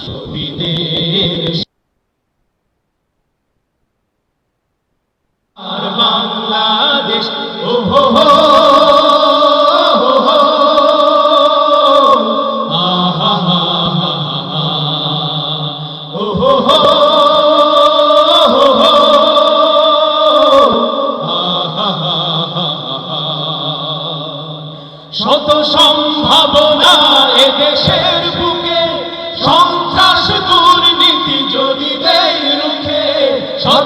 লাখো আর বাংলাদেশ ও হা শত সম্ভাবনা এদেশের বুকে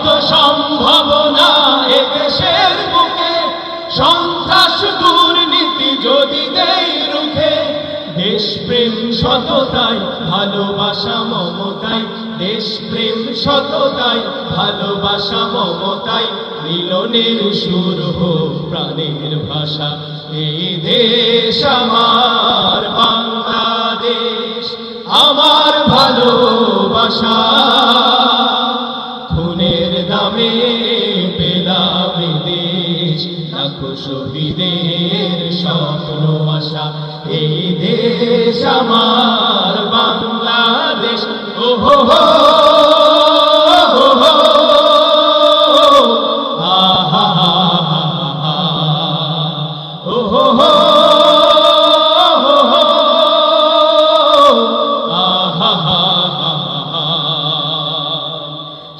শত সম্ভাবনা এদেশের বুকে। সন্ত্রাস দুর্নীতি যদি দেয় রুখে, দেশপ্রেম সততাই, ভালোবাসা মমতাই, দেশপ্রেম সততাই, ভালোবাসা মমতাই, মিলনের সুর হোক প্রাণের ভাষা। এই দেশ আমার বাংলাদেশ, আমার ভালোবাসা। লাখো শহীদের স্বপ্ন আশা। এই দেশ আমার বাংলাদেশ। ও হো হো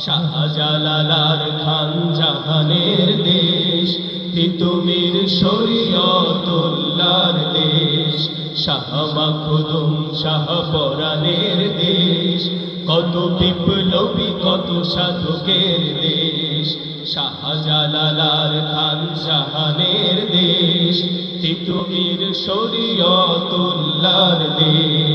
শাহজালালার খান জাহানের দেশ। তিতুমির শরীয়তুল্লার দেশ, শাহ মাখদুম, শাহ পরাণের দেশ। কত বিপ্লবী, কত সাধকের দেশ। শাহজালালার খান শাহানের দেশ। তিতুমির শরীয়তুল্লার দেশ।